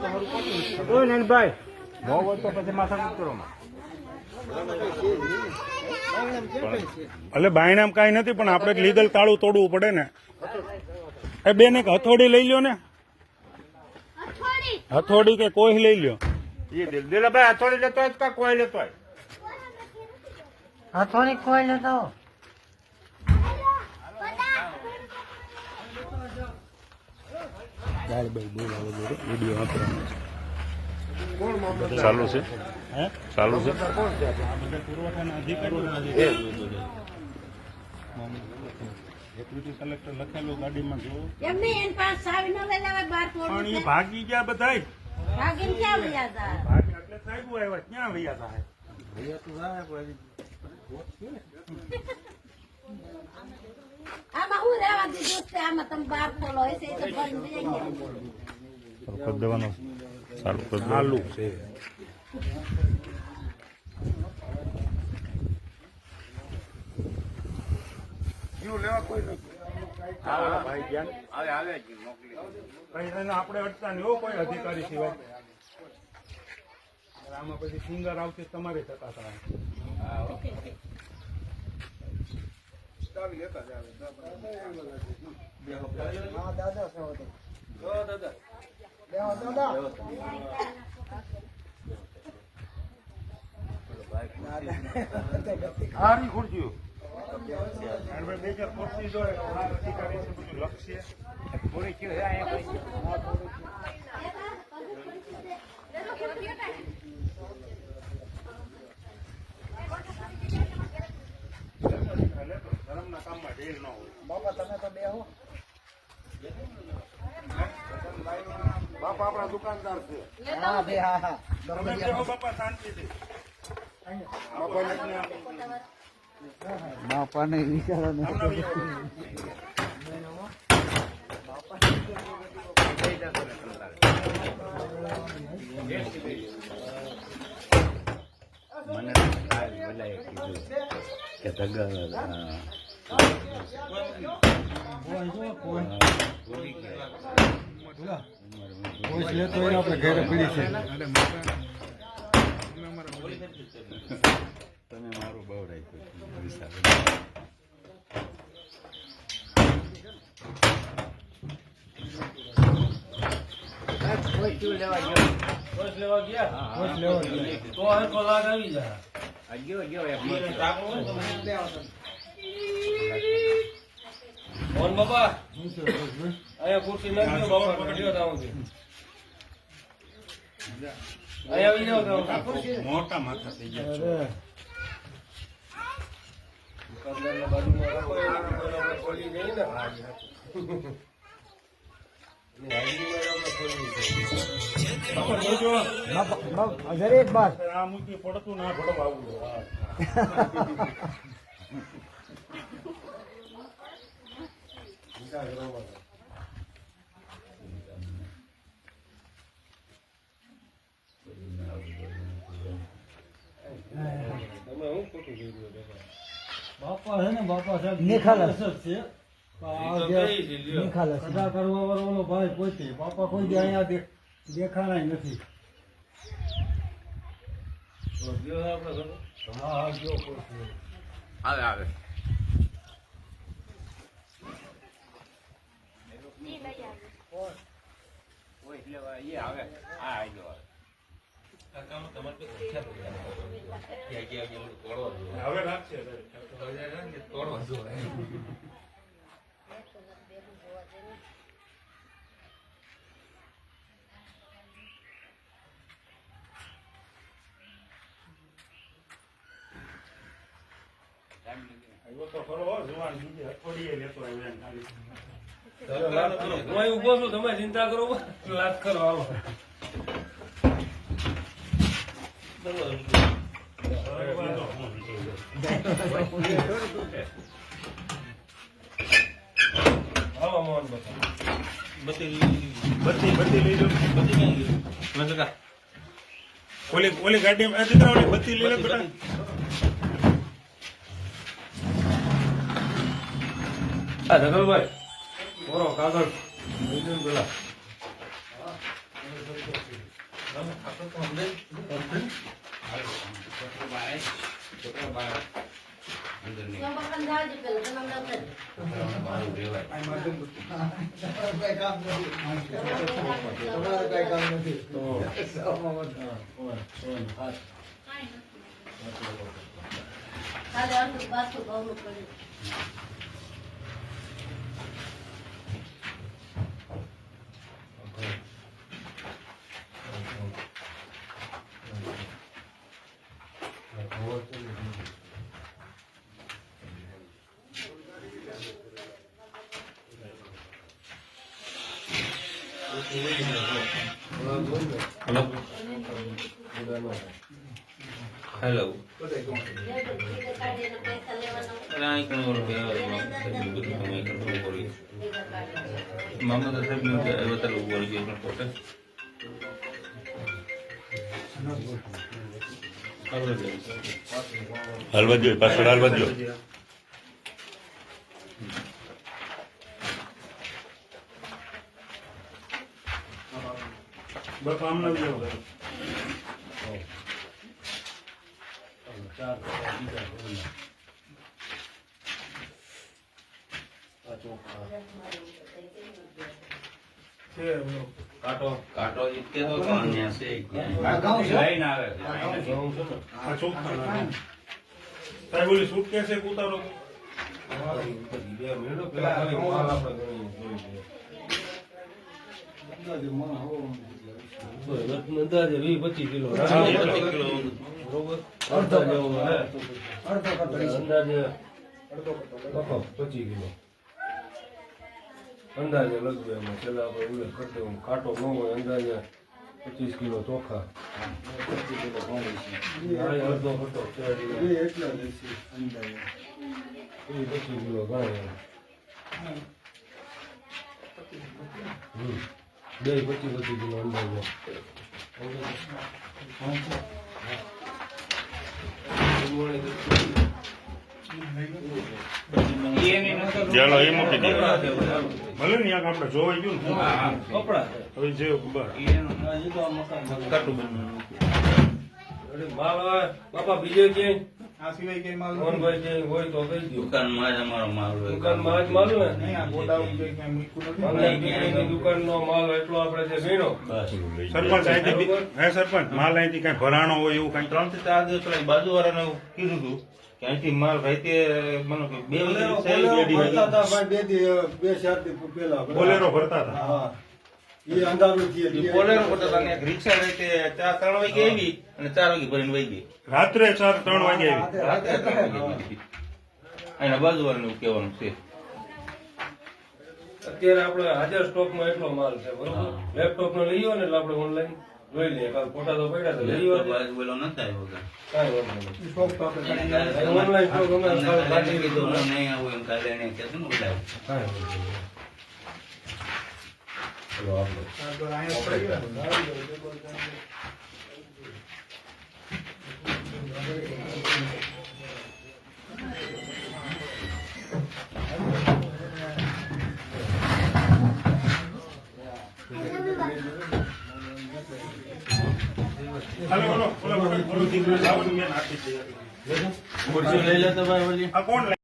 કોઈ નહીં ભાઈ બહુ હોય તો પછી માથા કરો એટલે બાયણામ કાંઈ નથી પણ આપણે લીગલ તાળું તોડવું પડે ને. એ બેન એક હથોડી લઈ લ્યો ને. હથોડી કે કોઈ લઈ લ્યો? દિલભાઈ હથોડી લેતો હોય કે કોઈ લેતો હોય? હથોડી કોઈ લેતો ચાલુ છે? ચાલુ છે? કલેક્ટર લખેલું ગાડીમાં જો એમને એની પાસે ચાવી ન લઈ લેવાય બાર પણ એ ભાગી ગયા બધાય. ભાગીને ક્યાં વયા હતા ભાગી એટલે સાહેબ આવ્યા ક્યાં વૈયા થાય આમાં હું રહેવા દીધું છે આમાં તમે બાર હશે તો. કરી દેવાનું કરી છે. કઈ આપણે અટતા નહીં કોઈ અધિકારી સિવાય. આમાં પછી સિંગર આવતી તમારી થતા હતા ભાઈ બે ચાર ખુરશી જોઈએ અધિકારી બધું લખશે થોડી કયો છે અહીંયા કોઈ એટલે તો ધર્મના કામમાં ઢીલ ન હોય. બાપા આપણા દુકાનદાર છે. હા બે હા હા. તમે બેહો બાપા શાંતિથી. બાપાને વિચારો મને કાલ બધાએ કીધું લેવા તગર તમે મારું બહુ રાખ્યું વિચાર આ ગયો ગયો એક મસ્ત. મોહન બાપા. અહીંયા ખુરશી નાખજો બાપા પકડ્યો તાવ છે. અહીંયા આવી જાઓ તાવ મોટા માથા થઈ ગયા છો. દુકાનદારના બાજુમાં રાખો દુકાન આપણે ખોલી જઈએ ને. અને હાજરીમાં આપણે ખોલવી છે. બાપા જોજો દરેક બાર. આ મૂકી પડતું ના પડવા આવું તમે હું ખોટું કર્યું બાપા? બાપા છે ને બાપા સાહેબ નિખાલસ. નિખાલસ કરવા વાળો ભાઈ પોતે બાપા કોઈ દી અહીંયા દેખાણાય નથી. આવે આવે એ આવે આ આવી ગયો હવે આવ્યો તો ખરો જુવાન અઠવાડિયે લેતો આવ્યો એમ. હું અહીં છું તમે ચિંતા કરો લાત કરો આવો આવો મોહન બત્તી બત્તી બત્તી લઈ લો. બત્તી ક્યાં ગઈ મજકા ઓલી ઓલી લઈ લો બેટા. હા ધગલભાઈ બોરો કાગળ. પેલા બકન જાળજી પેલા તમે અમને અંદર. તમારે કઈ કામ નથી ખાલી અડધું પાછું બહુ પડ્યું હેલો જે બધી કાઢીને પૈસા લેવાના રાઈ કણો રૂપિયા બધું કમાઈ કરતો કરી મામા સાહેબનું કે અવતાર ઉપર ગયો પણ પોતે હાલવા જોઈએ પાછળ હાલવા દો બાપા આમ ના જાઓ. કાંટો. કાંટો ઇતકે તો કોણ છે? લઈને આવે છે. ઘઉં છે? ને આ ચોખ્ખા સાહેબ ઓલી suitcase એક ઉતારો. પેલા આપણે. અંદાજે વીસ પચીસ કિલો બરોબર અંદાજે પચીસ કિલો અંદાજે લગભગ એમાં છેલ્લા આપણે કરતો હું કાંટો ન હોય અંદાજે પચીસ કિલો ચોખા અડધો એ પચીસ કિલો ગણાય હમ. બે પચીસ પચીસ કિલો અંદર ચાલો એ મૂકી દે. ભલે ને યાર આપણે જોવાઈ ગયું ને. કપડા હવે જે અરે બાપા બીજે ક્યાંય આ સિવાય કઈ માલ મોહનભાઈ ક્યાંય હોય તો કહી દો દુકાનમાં જ અમારો માલ હોય. દુકાનમાં આજ માલ હોય નહીં આ ગોડાઉન કઈ કઈ મૂક્યું નથી. મંગળ દીકરીની દુકાનનો માલ એટલો આપણે જે ગણ્યો સરપંચ અહીંથી હે સરપંચ માલ અહીંથી કઈ ભરાણો હોય એવું કઈ? ત્રણથી ચાર દિવસ પેલા બાજુ વાળાને કીધું હતું કે અહીંથી માલ રાતે મને બે ભરતા હતા. ભાઈ બે બે ચાર પેલા બોલેરો ભરતા હતા? હા. એ અંધારું થયું. બોલેરો હતા એક રિક્ષા રહી ચાર ત્રણ વાગે આવી. અને ચાર વાગે ભરીને વહી ગઈ. રાત્રે ચાર ત્રણ વાગે આવી. રાત્રે ત્રણ વાગે. એના બાજુ વાળાને કહેવાનું છે. અત્યારે આપણે હાજર સ્ટોકમાં એટલો માલ છે બરોબર? લેપટોપ નો લઈ ને એટલે આપણે ઓનલાઈન જોઈ લઈએ. કાલ ફોટા તો પડ્યા તો લઈ લેપટોપ આવો આજ બોલો ન થાય કાં. કાંઈ. વાંધો નહીં. તો આપણે ઓનલાઈન સ્ટોક અમે કાલ કીધું નહીં આવું એમ કાલે એને કહેતું ને બોલાવું. કાંઈ વાંધો નહીં. આપણે. ખુરશી લઈ લે તો ભાઈ. આ કોણ